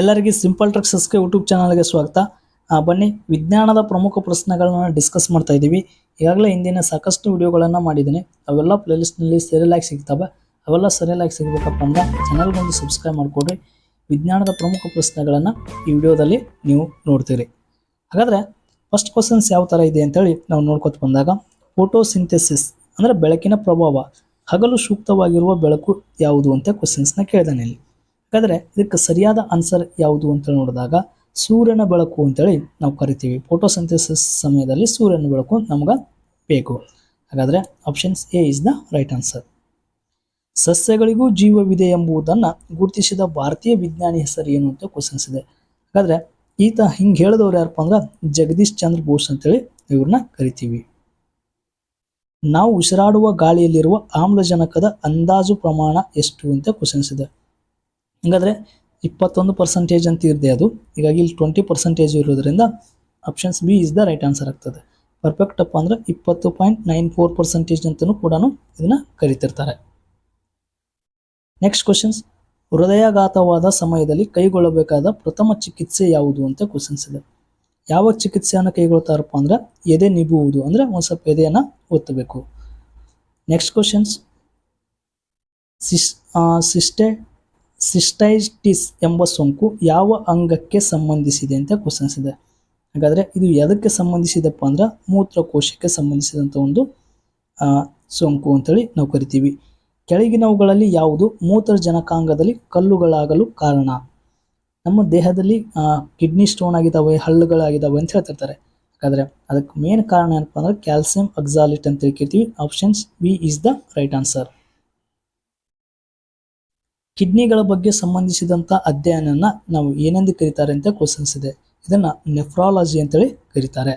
ಎಲ್ಲರಿಗೆ simple ಟ್ರಕ್ಸಸ್ಗೆ YouTube ಚಾನಲ್ಗೆ ಸ್ವಾಗತ. ಬನ್ನಿ, ವಿಜ್ಞಾನದ ಪ್ರಮುಖ ಪ್ರಶ್ನೆಗಳನ್ನ ಡಿಸ್ಕಸ್ ಮಾಡ್ತಾ ಇದ್ದೀವಿ. ಈಗಾಗಲೇ ಹಿಂದಿನ ಸಾಕಷ್ಟು ವಿಡಿಯೋಗಳನ್ನು ಮಾಡಿದ್ದೀನಿ. ಅವೆಲ್ಲ ಪ್ಲೇಲಿಸ್ಟ್ನಲ್ಲಿ ಲೈಕ್ ಸಿಗ್ತವೆ. ಅವೆಲ್ಲ ಸರಿಯಲಾಗಿ ಸಿಗಬೇಕಪ್ಪ ಅಂದ್ರೆ ಚಾನಲ್ಗೊಂದು ಸಬ್ಸ್ಕ್ರೈಬ್ ಮಾಡಿಕೊಡ್ರಿ. ವಿಜ್ಞಾನದ ಪ್ರಮುಖ ಪ್ರಶ್ನೆಗಳನ್ನು ಈ ವಿಡಿಯೋದಲ್ಲಿ ನೀವು ನೋಡ್ತೀರಿ. ಹಾಗಾದರೆ ಫಸ್ಟ್ ಕ್ವಶನ್ಸ್ ಯಾವ ಥರ ಇದೆ ಅಂತೇಳಿ ನಾವು ನೋಡ್ಕೊತ ಬಂದಾಗ ಫೋಟೋಸಿಂಥೆಸಿಸ್ ಅಂದರೆ ಬೆಳಕಿನ ಪ್ರಭಾವ, ಹಗಲು ಸೂಕ್ತವಾಗಿರುವ ಬೆಳಕು ಯಾವುದು ಅಂತ ಕ್ವಶನ್ಸ್ನ ಕೇಳಿದಾನೆ ಇಲ್ಲಿ. ಹಾಗಾದರೆ ಇದಕ್ಕೆ ಸರಿಯಾದ ಆನ್ಸರ್ ಯಾವುದು ಅಂತ ನೋಡಿದಾಗ ಸೂರ್ಯನ ಬೆಳಕು ಅಂತೇಳಿ ನಾವು ಕರಿತೀವಿ. ಫೋಟೋಸಿಂಥೆಸಿಸ್ ಸಮಯದಲ್ಲಿ ಸೂರ್ಯನ ಬೆಳಕು ನಮ್ಗೆ ಬೇಕು. ಹಾಗಾದರೆ options A is the right answer ಸಸ್ಯಗಳಿಗೂ ಜೀವವಿದೆ ಎಂಬುದನ್ನು ಗುರುತಿಸಿದ ಭಾರತೀಯ ವಿಜ್ಞಾನಿ ಹೆಸರು ಏನು ಅಂತ ಕ್ವಶನ್ಸ್ ಇದೆ. ಹಾಗಾದರೆ ಈತ ಹಿಂಗೆ ಹೇಳಿದವ್ರು ಯಾರಪ್ಪ ಅಂದ್ರೆ ಜಗದೀಶ್ ಚಂದ್ರ ಬೋಸ್ ಅಂತೇಳಿ ಇವ್ರನ್ನ ಕರಿತೀವಿ. ನಾವು ಉಸಿರಾಡುವ ಗಾಳಿಯಲ್ಲಿರುವ ಆಮ್ಲಜನಕದ ಅಂದಾಜು ಪ್ರಮಾಣ ಎಷ್ಟು ಅಂತ ಕ್ವಶನ್ಸ್ ಇದೆ. ಹಾಗಾದರೆ ಇಪ್ಪತ್ತೊಂದು ಪರ್ಸೆಂಟೇಜ್ ಅಂತ ಇರದೆ ಅದು. ಹೀಗಾಗಿ ಇಲ್ಲಿ ಟ್ವೆಂಟಿ ಪರ್ಸೆಂಟೇಜ್ ಇರೋದ್ರಿಂದ options B is the right answer ಆಗ್ತದೆ. ಪರ್ಫೆಕ್ಟ್ ಅಪ್ಪ ಅಂದ್ರೆ ಇಪ್ಪತ್ತು ಪಾಯಿಂಟ್ ನೈನ್ ಫೋರ್ ಪರ್ಸೆಂಟೇಜ್ ಅಂತಲೂ ಕೂಡ ಇದನ್ನ ಕರಿತಿರ್ತಾರೆ. ನೆಕ್ಸ್ಟ್ ಕ್ವಶನ್ಸ್ ಹೃದಯಾಘಾತವಾದ ಸಮಯದಲ್ಲಿ ಕೈಗೊಳ್ಳಬೇಕಾದ ಪ್ರಥಮ ಚಿಕಿತ್ಸೆ ಯಾವುದು ಅಂತ ಕ್ವಶನ್ಸ್ ಇದೆ. ಯಾವ ಚಿಕಿತ್ಸೆಯನ್ನು ಕೈಗೊಳ್ತಾರಪ್ಪ ಅಂದ್ರೆ ಎದೆ ನಿಬುವುದು ಅಂದರೆ ಒಂದು ಸ್ವಲ್ಪ ಎದೆಯನ್ನು ಒತ್ತಬೇಕು. ನೆಕ್ಸ್ಟ್ ಕ್ವಶನ್ಸ್ ಸಿಸ್ ಸಿಸ್ಟೆ ಸಿಸ್ಟೈಟಿಸ್ ಎಂಬ ಸೋಂಕು ಯಾವ ಅಂಗಕ್ಕೆ ಸಂಬಂಧಿಸಿದೆ ಅಂತ ಕ್ವಶನ್ಸ್ ಇದೆ. ಹಾಗಾದರೆ ಇದು ಎದಕ್ಕೆ ಸಂಬಂಧಿಸಿದಪ್ಪ ಅಂದ್ರೆ ಮೂತ್ರಕೋಶಕ್ಕೆ ಸಂಬಂಧಿಸಿದಂಥ ಒಂದು ಸೋಂಕು ಅಂತೇಳಿ ನಾವು ಕರಿತೀವಿ. ಕೆಳಗಿನವುಗಳಲ್ಲಿ ಯಾವುದು? ಮೂತ್ರಜನಕಾಂಗದಲ್ಲಿ ಕಲ್ಲುಗಳಾಗಲು ಕಾರಣ. ನಮ್ಮ ದೇಹದಲ್ಲಿ ಕಿಡ್ನಿ ಸ್ಟೋನ್ ಆಗಿದ್ದಾವೆ ಹಳ್ಳುಗಳಾಗಿದ್ದಾವೆ ಅಂತ ಹೇಳ್ತಿರ್ತಾರೆ. ಹಾಗಾದರೆ ಅದಕ್ಕೆ ಮೇನ್ ಕಾರಣ ಏನಪ್ಪ ಅಂದ್ರೆ ಕ್ಯಾಲ್ಸಿಯಂ ಅಕ್ಸಾಲಿಟ್ ಅಂತ ಕೇಳ್ತೀವಿ options B is the right answer ಕಿಡ್ನಿಗಳ ಬಗ್ಗೆ ಸಂಬಂಧಿಸಿದಂಥ ಅಧ್ಯಯನನ ನಾವು ಏನೆಂದು ಕರೀತಾರೆ ಅಂತ ಕ್ವಶನ್ಸ್ ಇದೆ. ಇದನ್ನ ನೆಫ್ರಾಲಜಿ ಅಂತೇಳಿ ಕರೀತಾರೆ.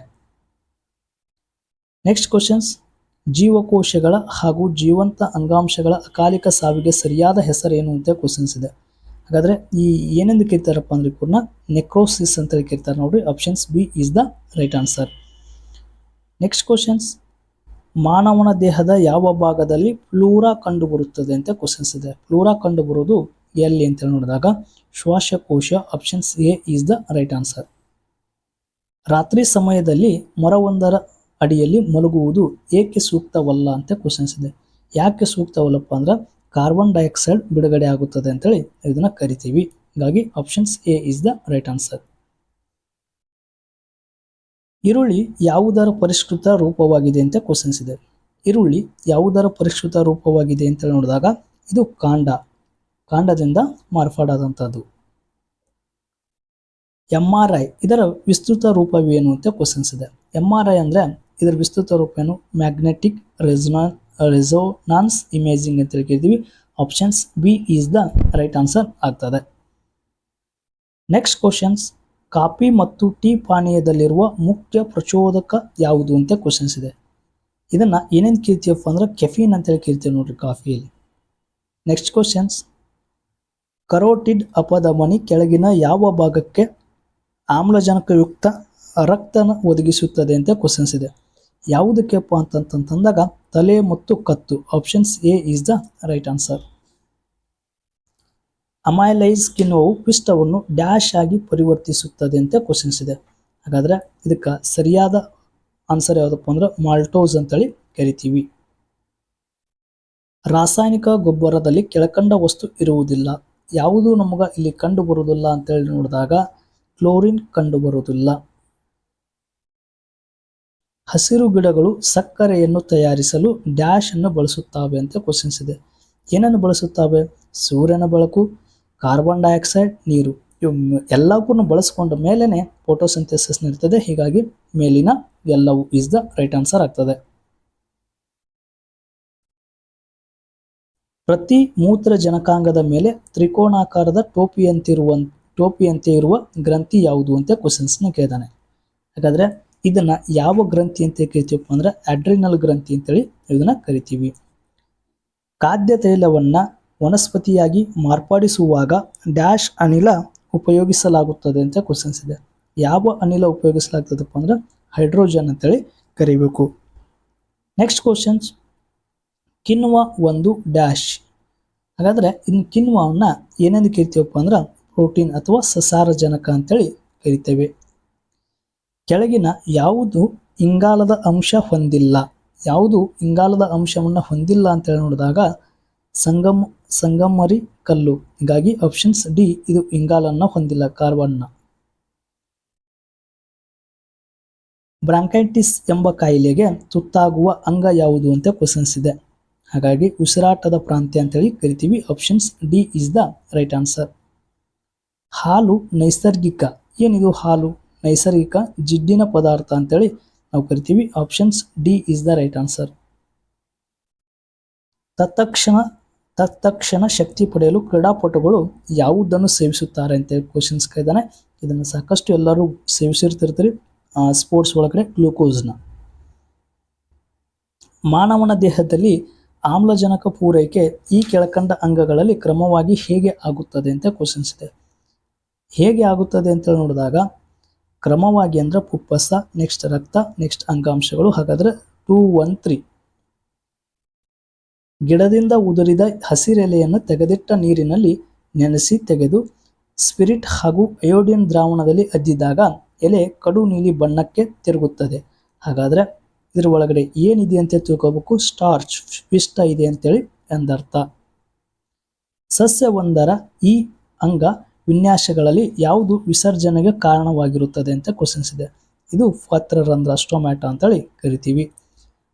ನೆಕ್ಸ್ಟ್ ಕ್ವಶನ್ಸ್ ಜೀವಕೋಶಗಳ ಹಾಗೂ ಜೀವಂತ ಅಂಗಾಂಶಗಳ ಅಕಾಲಿಕ ಸಾವಿಗೆ ಸರಿಯಾದ ಹೆಸರೇನು ಅಂತ ಕ್ವಶನ್ಸ್ ಇದೆ. ಹಾಗಾದ್ರೆ ಈ ಏನೆಂದು ಕರಿತಾರಪ್ಪ ಅಂದ್ರೆ ಕೂಡ ನೆಕ್ರೋಸಿಸ್ ಅಂತೇಳಿ ಕರಿತಾರೆ ನೋಡ್ರಿ. Options B is the right answer next questions ಮಾನವನ ದೇಹದ ಯಾವ ಭಾಗದಲ್ಲಿ ಫ್ಲೂರಾ ಕಂಡುಬರುತ್ತದೆ ಅಂತ ಕ್ವಶನ್ಸ್ ಇದೆ. ಫ್ಲೂರಾ ಕಂಡುಬರುವುದು ಎಲ್ಲಿ ಅಂತ ನೋಡಿದಾಗ ಶ್ವಾಸಕೋಶ options A is the right answer ರಾತ್ರಿ ಸಮಯದಲ್ಲಿ ಮರವೊಂದರ ಅಡಿಯಲ್ಲಿ ಮಲಗುವುದು ಏಕೆ ಸೂಕ್ತವಲ್ಲ ಅಂತ ಕ್ವಶನ್ಸ್ ಇದೆ. ಯಾಕೆ ಸೂಕ್ತವಲ್ಲಪ್ಪ ಅಂದ್ರೆ ಕಾರ್ಬನ್ ಡೈಆಕ್ಸೈಡ್ ಬಿಡುಗಡೆ ಆಗುತ್ತದೆ ಅಂತೇಳಿ ಇದನ್ನ ಕರಿತೀವಿ. ಹೀಗಾಗಿ options A is the right answer ಈರುಳ್ಳಿ ಯಾವುದರ ಪರಿಷ್ಕೃತ ರೂಪವಾಗಿದೆ ಅಂತ ಕ್ವಶನ್ಸ್ ಇದೆ. ಈರುಳ್ಳಿ ಯಾವುದರ ಪರಿಷ್ಕೃತ ರೂಪವಾಗಿದೆ ಅಂತ ನೋಡಿದಾಗ ಇದು ಕಾಂಡ. ಕಾಂಡದಿಂದ ಮಾರ್ಪಾಡಾದಂಥದ್ದು. ಎಂ ಆರ್ ಐ ಇದರ ವಿಸ್ತೃತ ರೂಪವೇನು ಅಂತ ಕ್ವಶನ್ಸ್ ಇದೆ. ಎಂ ಆರ್ ಐ ಅಂದರೆ ಇದರ ವಿಸ್ತೃತ ರೂಪ ಏನು ಮ್ಯಾಗ್ನೆಟಿಕ್ ರೆಸೊನಾ ರೆಸೋನಾನ್ಸ್ ಇಮೇಜಿಂಗ್ ಅಂತ ಹೇಳ್ತಿದ್ದೀವಿ options B is the right answer ಆಗ್ತದೆ. ನೆಕ್ಸ್ಟ್ ಕ್ವಶನ್ಸ್ ಕಾಫಿ ಮತ್ತು ಟೀ ಪಾನೀಯದಲ್ಲಿರುವ ಮುಖ್ಯ ಪ್ರಚೋದಕ ಯಾವುದು ಅಂತ ಕ್ವಶನ್ಸ್ ಇದೆ. ಇದನ್ನು ಏನೇನು ಕೇಳ್ತೀವಪ್ಪ ಅಂದ್ರೆ ಕೆಫೀನ್ ಅಂತೇಳಿ ಕೇಳ್ತೀವಿ ನೋಡ್ರಿ ಕಾಫಿಯಲ್ಲಿ. ನೆಕ್ಸ್ಟ್ ಕ್ವಶನ್ಸ್ ಕರೋಟಿಡ್ ಅಪಧಮನಿ ಕೆಳಗಿನ ಯಾವ ಭಾಗಕ್ಕೆ ಆಮ್ಲಜನಕಯುಕ್ತ ರಕ್ತನ ಒದಗಿಸುತ್ತದೆ ಅಂತ ಕ್ವಶನ್ಸ್ ಇದೆ. ಯಾವುದಕ್ಕೆಪ್ಪ ಅಂತಂತಂದಾಗ ತಲೆ ಮತ್ತು ಕತ್ತು options A is the right answer amylase ಕಿಣ್ವವು ಪಿಷ್ಟವನ್ನು ಡ್ಯಾಶ್ ಆಗಿ ಪರಿವರ್ತಿಸುತ್ತದೆ ಅಂತ ಕ್ವಶನ್ಸ್ ಇದೆ. ಹಾಗಾದ್ರೆ ಇದಕ್ಕೆ ಸರಿಯಾದ ಆನ್ಸರ್ ಯಾವುದಪ್ಪ ಅಂದ್ರೆ ಮಾಲ್ಟೋಸ್ ಅಂತೇಳಿ ಕರಿತೀವಿ. ರಾಸಾಯನಿಕ ಗೊಬ್ಬರದಲ್ಲಿ ಕೆಳಕಂಡ ವಸ್ತು ಇರುವುದಿಲ್ಲ. ಯಾವುದು ನಮಗೆ ಇಲ್ಲಿ ಕಂಡು ಬರುವುದಿಲ್ಲ ಅಂತೇಳಿ ನೋಡಿದಾಗ ಕ್ಲೋರಿನ್ ಕಂಡು ಬರುವುದಿಲ್ಲ. ಹಸಿರು ಗಿಡಗಳು ಸಕ್ಕರೆಯನ್ನು ತಯಾರಿಸಲು ಡ್ಯಾಶ್ ಅನ್ನು ಬಳಸುತ್ತವೆ ಅಂತ ಕ್ವಶನ್ಸ್ ಇದೆ. ಏನನ್ನು ಬಳಸುತ್ತವೆ? ಸೂರ್ಯನ ಬೆಳಕು ಕಾರ್ಬನ್ ಡೈಆಕ್ಸೈಡ್, ನೀರು ಇವು ಎಲ್ಲವನ್ನು ಬಳಸ್ಕೊಂಡ ಮೇಲೇ ಫೋಟೋಸಿಂಥೆಸಿಸ್ ಇರ್ತದೆ ಹೀಗಾಗಿ ಮೇಲಿನ ಎಲ್ಲವೂ ಇಸ್ ದ ರೈಟ್ ಆನ್ಸರ್ ಆಗ್ತದೆ. ಪ್ರತಿ ಮೂತ್ರ ಜನಕಾಂಗದ ಮೇಲೆ ತ್ರಿಕೋಣಾಕಾರದ ಟೋಪಿಯಂತಿರುವ ಟೋಪಿಯಂತೆ ಇರುವ ಗ್ರಂಥಿ ಯಾವುದು ಅಂತ ಕ್ವಶನ್ಸ್ನ ಕೇಳಿದಾನೆ. ಹಾಗಾದರೆ ಇದನ್ನು ಯಾವ ಗ್ರಂಥಿ ಅಂತ ಕರಿತೀವಪ್ಪ ಅಂದ್ರೆ ಅಡ್ರಿನಲ್ ಗ್ರಂಥಿ ಅಂತೇಳಿ ಇದನ್ನ ಕರಿತೀವಿ. ಖಾದ್ಯ ತೈಲವನ್ನ ವನಸ್ಪತಿಯಾಗಿ ಮಾರ್ಪಡಿಸುವಾಗ ಡ್ಯಾಶ್ ಅನಿಲ ಉಪಯೋಗಿಸಲಾಗುತ್ತದೆ ಅಂತ ಕ್ವಶನ್ಸ್ ಇದೆ. ಯಾವ ಅನಿಲ ಉಪಯೋಗಿಸಲಾಗ್ತದಪ್ಪ ಅಂದ್ರೆ ಹೈಡ್ರೋಜನ್ ಅಂತೇಳಿ ಕರಿಬೇಕು. ನೆಕ್ಸ್ಟ್ ಕ್ವಶನ್ಸ್ ಕಿನ್ವ ಒಂದು ಡ್ಯಾಶ್. ಹಾಗಾದ್ರೆ ಇನ್ನು ಕಿನ್ವನ್ನು ಏನೆಂದು ಕರಿತೀವಪ್ಪ ಅಂದ್ರೆ ಪ್ರೋಟೀನ್ ಅಥವಾ ಸಸಾರಜನಕ ಅಂತೇಳಿ ಕರಿತೇವೆ. ಕೆಳಗಿನ ಯಾವುದು ಇಂಗಾಲದ ಅಂಶ ಹೊಂದಿಲ್ಲ? ಯಾವುದು ಇಂಗಾಲದ ಅಂಶವನ್ನು ಹೊಂದಿಲ್ಲ ಅಂತೇಳಿ ನೋಡಿದಾಗ ಸಂಗಮ್, ಸಂಗಮರಿ ಕಲ್ಲು. ಹೀಗಾಗಿ ಆಪ್ಷನ್ಸ್ ಡಿ ಇದು ಇಂಗಾಲನ್ನ ಹೊಂದಿಲ್ಲ, ಕಾರ್ಬನ್ನ. ಬ್ರಾಂಕೈಟಿಸ್ ಎಂಬ ಕಾಯಿಲೆಗೆ ತುತ್ತಾಗುವ ಅಂಗ ಯಾವುದು ಅಂತ ಕ್ವಶನ್ಸ್ ಇದೆ. ಹಾಗಾಗಿ ಉಸಿರಾಟದ ಪ್ರಾಂತ್ಯ ಅಂತೇಳಿ ಕರಿತೀವಿ. Options D is the right answer ಹಾಲು ನೈಸರ್ಗಿಕ. ಏನಿದು ಹಾಲು? ನೈಸರ್ಗಿಕ ಜಿಡ್ಡಿನ ಪದಾರ್ಥ ಅಂತೇಳಿ ನಾವು ಕರಿತೀವಿ. Options D is the right answer ತತ್ಕ್ಷಣ ತತ್ಕ್ಷಣ ಶಕ್ತಿ ಪಡೆಯಲು ಕ್ರೀಡಾಪಟುಗಳು ಯಾವುದನ್ನು ಸೇವಿಸುತ್ತಾರೆ ಅಂತ ಕ್ವಶನ್ಸ್ ಕೇಳಿದಾನೆ. ಇದನ್ನು ಸಾಕಷ್ಟು ಎಲ್ಲರೂ ಸೇವಿಸಿರ್ತಿರ್ತೀರಿ. ಸ್ಪೋರ್ಟ್ಸ್ ಒಳಗಡೆ ಗ್ಲೂಕೋಸ್ನ ಮಾನವನ ದೇಹದಲ್ಲಿ ಆಮ್ಲಜನಕ ಪೂರೈಕೆ ಈ ಕೆಳಕಂಡ ಅಂಗಗಳಲ್ಲಿ ಕ್ರಮವಾಗಿ ಹೇಗೆ ಆಗುತ್ತದೆ ಅಂತ ಕ್ವಶನ್ಸ್ ಇದೆ. ಹೇಗೆ ಆಗುತ್ತದೆ ಅಂತ ನೋಡಿದಾಗ ಕ್ರಮವಾಗಿ ಅಂದರೆ ಪುಪ್ಪಸ ನೆಕ್ಸ್ಟ್ ರಕ್ತ ನೆಕ್ಸ್ಟ್ ಅಂಗಾಂಶಗಳು ಹಾಗಾದ್ರೆ ಟೂ ಒನ್ ತ್ರೀ ಗಿಡದಿಂದ ಉದುರಿದ ಹಸಿರೆಲೆಯನ್ನು ತೆಗೆದಿಟ್ಟ ನೀರಿನಲ್ಲಿ ನೆನೆಸಿ ತೆಗೆದು ಸ್ಪಿರಿಟ್ ಹಾಗೂ ಅಯೋಡಿನ್ ದ್ರಾವಣದಲ್ಲಿ ಅದ್ದಿದಾಗ ಎಲೆ ಕಡು ನೀಲಿ ಬಣ್ಣಕ್ಕೆ ತಿರುಗುತ್ತದೆ. ಹಾಗಾದ್ರೆ ಇದರ ಒಳಗಡೆ ಏನಿದೆ ಅಂತ ತಿಳ್ಕೋಬೇಕು? ಸ್ಟಾರ್ಚ್ ಪಿಷ್ಟ ಇದೆ ಅಂತೇಳಿ ಎಂದರ್ಥ. ಸಸ್ಯವೊಂದರ ಈ ಅಂಗ ವಿನ್ಯಾಸಗಳಲ್ಲಿ ಯಾವುದು ವಿಸರ್ಜನೆಗೆ ಕಾರಣವಾಗಿರುತ್ತದೆ ಅಂತ ಕ್ವಶನ್ಸ್ ಇದೆ. ಇದು ಪತ್ರರಂಧ್ರ ಸ್ಟೊಮ್ಯಾಟೊ ಅಂತೇಳಿ ಕರಿತೀವಿ.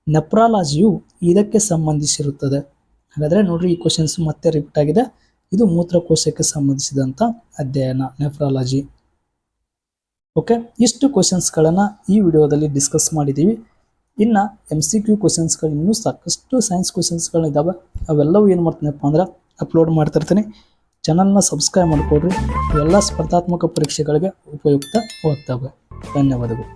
ನೆಪ್ರಾಲಜಿಯು ಇದಕ್ಕೆ ಸಂಬಂಧಿಸಿರುತ್ತದೆ. ಹಾಗಾದ್ರೆ ನೋಡ್ರಿ, ಈ ಕ್ವಶನ್ಸ್ ಮತ್ತೆ ರಿಪೀಟ್ ಆಗಿದೆ. ಇದು ಮೂತ್ರಕೋಶಕ್ಕೆ ಸಂಬಂಧಿಸಿದಂಥ ಅಧ್ಯಯನ ನೆಫ್ರಾಲಜಿ ಓಕೆ ಇಷ್ಟು ಕ್ವಶನ್ಸ್ಗಳನ್ನು ಈ ವಿಡಿಯೋದಲ್ಲಿ ಡಿಸ್ಕಸ್ ಮಾಡಿದ್ದೀವಿ ಇನ್ನು ಎಂ ಸಿ ಕ್ಯೂ ಕ್ವಶನ್ಸ್ಗಳು ಇನ್ನೂ ಸಾಕಷ್ಟು ಸೈನ್ಸ್ ಕ್ವಶನ್ಸ್ಗಳಿದ್ದಾವೆ ಅವೆಲ್ಲವೂ ಏನು ಮಾಡ್ತೀನಪ್ಪ ಅಂದ್ರೆ ಅಪ್ಲೋಡ್ ಮಾಡ್ತಿರ್ತೀನಿ. ಚಾನಲ್ನ ಸಬ್ಸ್ಕ್ರೈಬ್ ಮಾಡಿಕೊಡ್ರಿ. ಎಲ್ಲ ಸ್ಪರ್ಧಾತ್ಮಕ ಪರೀಕ್ಷೆಗಳಿಗೆ ಉಪಯುಕ್ತವಾಗ್ತವೆ ಧನ್ಯವಾದಗಳು.